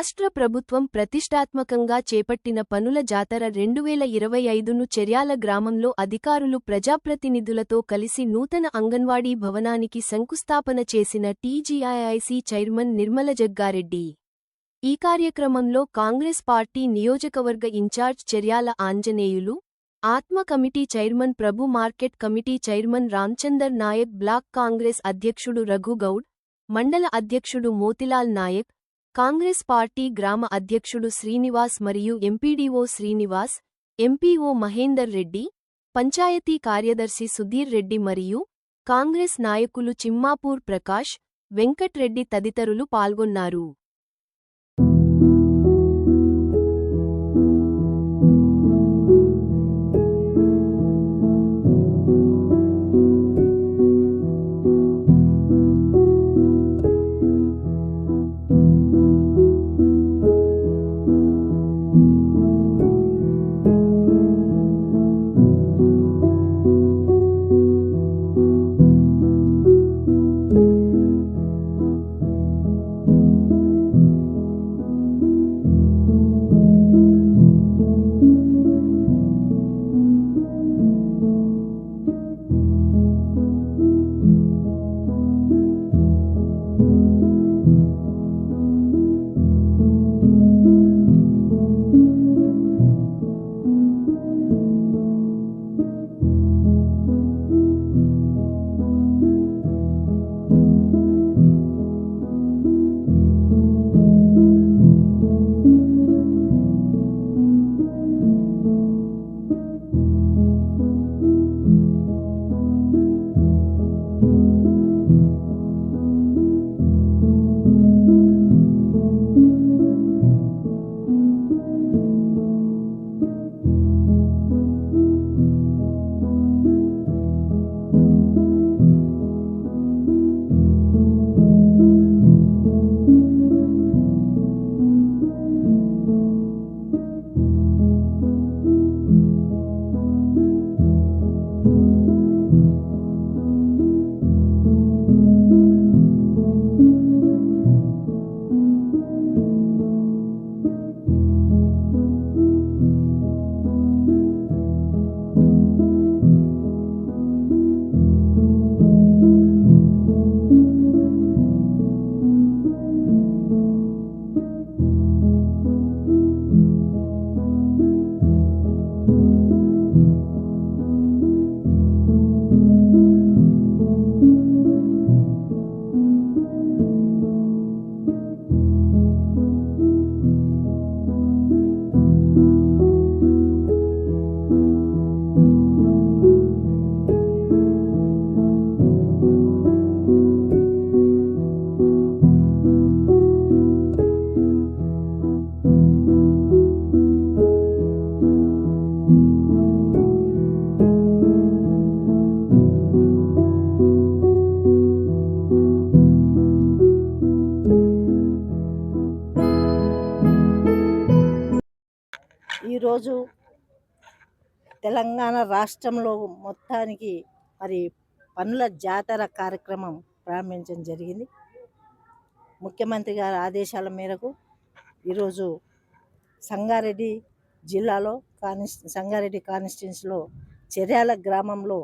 రాష్ట్ర ప్రభుత్వం ప్రతిష్టాత్మకంగా చేపట్టిన పనుల జాతర రెండువేల ఇరవై ఐదును చెర్యాల గ్రామంలో అధికారులు ప్రజాప్రతినిధులతో కలిసి నూతన అంగన్వాడీ భవనానికి శంకుస్థాపన చేసిన టీజీఐఐసీ చైర్మన్ నిర్మల జగ్గారెడ్డి. ఈ కార్యక్రమంలో కాంగ్రెస్ పార్టీ నియోజకవర్గ incharge Cheryala Anjaneyulu ATMA committee chairman Prabhu market committee chairman Ramchandar Naik block Congress అధ్యక్షుడు రఘుగౌడ్ మండల అధ్యక్షుడు మోతిలాల్ నాయక్ కాంగ్రెస్ పార్టీ గ్రామ అధ్యక్షుడు శ్రీనివాస్ మరియు ఎంపీడీఓ శ్రీనివాస్ ఎంపీఓ మహేందర్ రెడ్డి పంచాయతీ కార్యదర్శి సుధీర్ రెడ్డి మరియు కాంగ్రెస్ నాయకులు చిమ్మాపూర్ ప్రకాష్ వెంకట్రెడ్డి తదితరులు పాల్గొన్నారు. ఈరోజు తెలంగాణ రాష్ట్రంలో మొత్తానికి మరి పనుల జాతర కార్యక్రమం ప్రారంభించడం జరిగింది. ముఖ్యమంత్రి గారి ఆదేశాల మేరకు ఈరోజు సంగారెడ్డి జిల్లాలో కానిస్ సంగారెడ్డి కాన్స్టిట్యున్సీలో చెర్యాల గ్రామంలో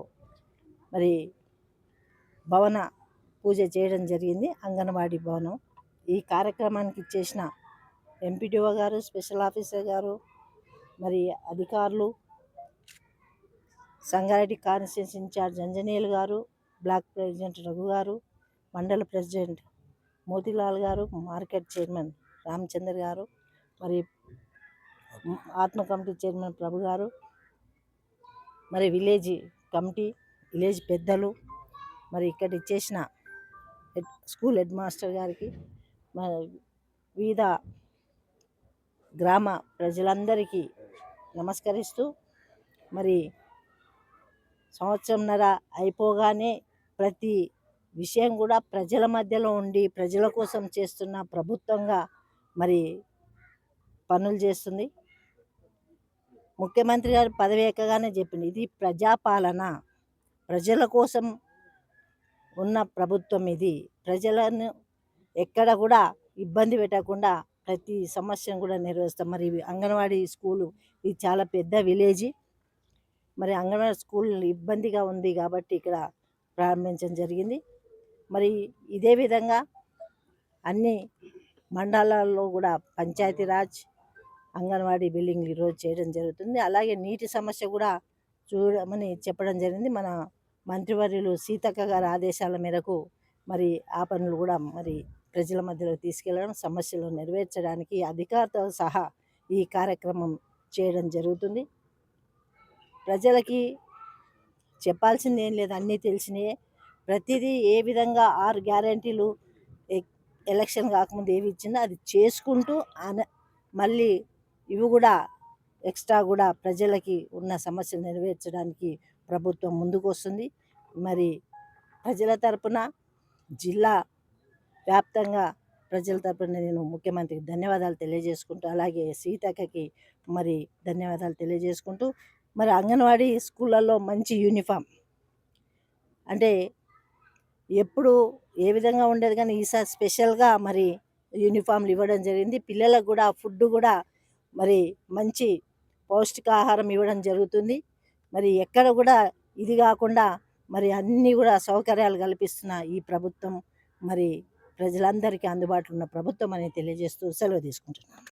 మరి భవన పూజ చేయడం జరిగింది. అంగన్వాడీ భవనం. ఈ కార్యక్రమానికి ఇచ్చేసిన ఎంపీడీఓ గారు స్పెషల్ ఆఫీసర్ గారు మరి అధికారులు సంగారెడ్డి కాన్స్టిట్యూన్సీ ఇన్ఛార్జ్ అంజనీయులు గారు బ్లాక్ ప్రెసిడెంట్ రఘు గారు మండల ప్రెసిడెంట్ మోతిలాల్ గారు మార్కెట్ చైర్మన్ రామచందర్ గారు మరి ఆత్మ కమిటీ చైర్మన్ ప్రభు గారు మరి విలేజ్ కమిటీ విలేజ్ పెద్దలు మరి ఇక్కడ ఇచ్చేసిన హెడ్ స్కూల్ హెడ్ మాస్టర్ గారికి మరి వివిధ గ్రామ ప్రజలందరికీ నమస్కరిస్తూ మరి సంవత్సరంన్నర అయిపోగానే ప్రతి విషయం కూడా ప్రజల మధ్యలో ఉండి ప్రజల కోసం చేస్తున్న ప్రభుత్వంగా మరి పనులు చేస్తుంది. ముఖ్యమంత్రి గారు పదవి ఎక్కగానే చెప్పింది ఇది ప్రజాపాలన. ప్రజల కోసం ఉన్న ప్రభుత్వం ఇది. ప్రజలను ఎక్కడ కూడా ఇబ్బంది పెట్టకుండా ప్రతి సమస్యను కూడా నిర్వహిస్తాం మరి అంగన్వాడీ స్కూలు ఇది చాలా పెద్ద విలేజ్. మరి అంగన్వాడీ స్కూల్ ఇబ్బందిగా ఉంది కాబట్టి ఇక్కడ ప్రారంభించడం జరిగింది. మరి ఇదే విధంగా అన్ని మండలాల్లో కూడా పంచాయతీరాజ్ అంగన్వాడీ బిల్డింగ్లు ఈరోజు చేయడం జరుగుతుంది. అలాగే నీటి సమస్య కూడా చూడమని చెప్పడం జరిగింది. మన మంత్రివర్యులు సీతక్క గారి ఆదేశాల మేరకు మరి ఆ పనులు కూడా మరి ప్రజల మధ్యలో తీసుకెళ్ళడం సమస్యలు నెరవేర్చడానికి అధికారితో సహా ఈ కార్యక్రమం చేయడం జరుగుతుంది. ప్రజలకి చెప్పాల్సింది ఏం లేదు అన్నీ తెలిసినాయే. ప్రతిదీ ఏ విధంగా ఆరు గ్యారంటీలు ఎలక్షన్ కాకముందు ఏవి ఇచ్చిందో అది చేసుకుంటూ అన మళ్ళీ ఇవి కూడా ఎక్స్ట్రా కూడా ప్రజలకి ఉన్న సమస్యలు నెరవేర్చడానికి ప్రభుత్వం ముందుకు వస్తుంది మరి ప్రజల తరపున జిల్లా వ్యాప్తంగా ప్రజల తరపున నేను ముఖ్యమంత్రికి ధన్యవాదాలు తెలియజేసుకుంటూ అలాగే సీతక్కకి మరి ధన్యవాదాలు తెలియజేసుకుంటూ మరి అంగన్వాడీ స్కూళ్ళల్లో మంచి యూనిఫామ్. అంటే ఎప్పుడు ఏ విధంగా ఉండేది కానీ ఈసారి స్పెషల్గా మరి యూనిఫామ్లు ఇవ్వడం జరిగింది. పిల్లలకు కూడా ఫుడ్ కూడా మరి మంచి పౌష్టికాహారం ఇవ్వడం జరుగుతుంది. మరి ఎక్కడ కూడా ఇది కాకుండా మరి అన్నీ కూడా సౌకర్యాలు కల్పిస్తున్న ఈ ప్రభుత్వం మరి ప్రజలందరికీ అందుబాటులో ఉన్న ప్రభుత్వం అని తెలియజేస్తూ సెలవు తీసుకుంటున్నాను.